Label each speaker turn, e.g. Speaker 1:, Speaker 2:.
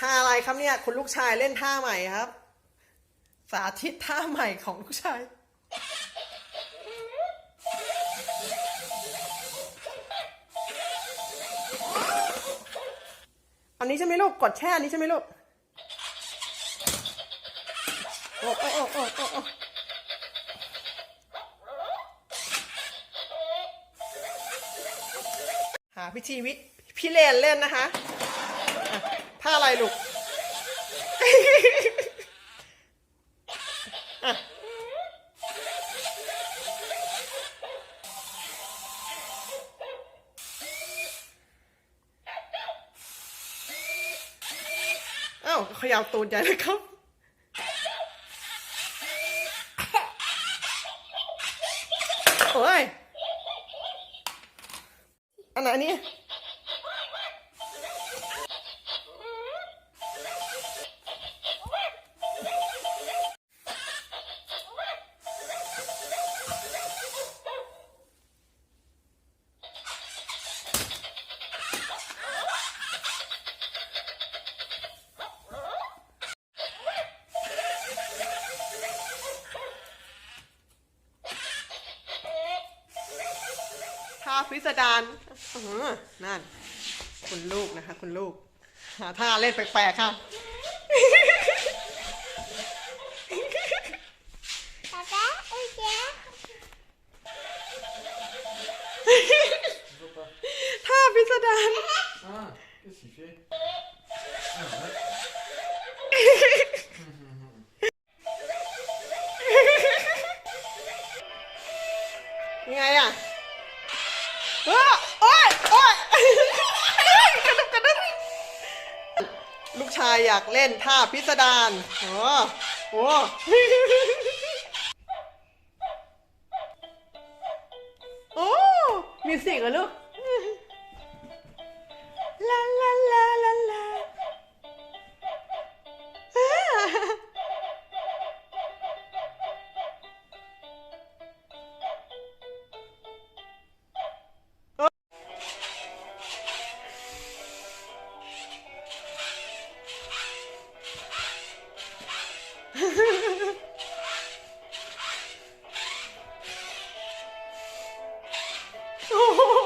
Speaker 1: ท่าอะไรครับเนี่ย คุณลูกชายเล่นท่าใหม่ครับ สาธิตท่าใหม่ของลูกชายอันนี้ใช่ไหมลูกกดแช่อันนี้ใช่ไหมลูกโอ้โอ้โอ้โอ้โอ้หาพิธีวิพี่เลนเล่นนะคะ ท่าอะไรลูกอะเอ้าเขยาวตูดใหญ่เลยครับ โอ้ย อันไหนอันนี้ พิสดารอื้อหือนั่น คุณลูกนะคะ คุณลูก หาท่าเล่นแปลกๆค่ะ
Speaker 2: Papa, ok.
Speaker 1: ท่าพิสดาร
Speaker 3: Ah, qu'est-ce qu'il fait
Speaker 1: โอ้ยโอ้ยกระดุกกระดึกลูกชายอยากเล่นท่าพิสดารโอ้โหโอ้มีวสิกเหรอลูก ลาลาลา Oh.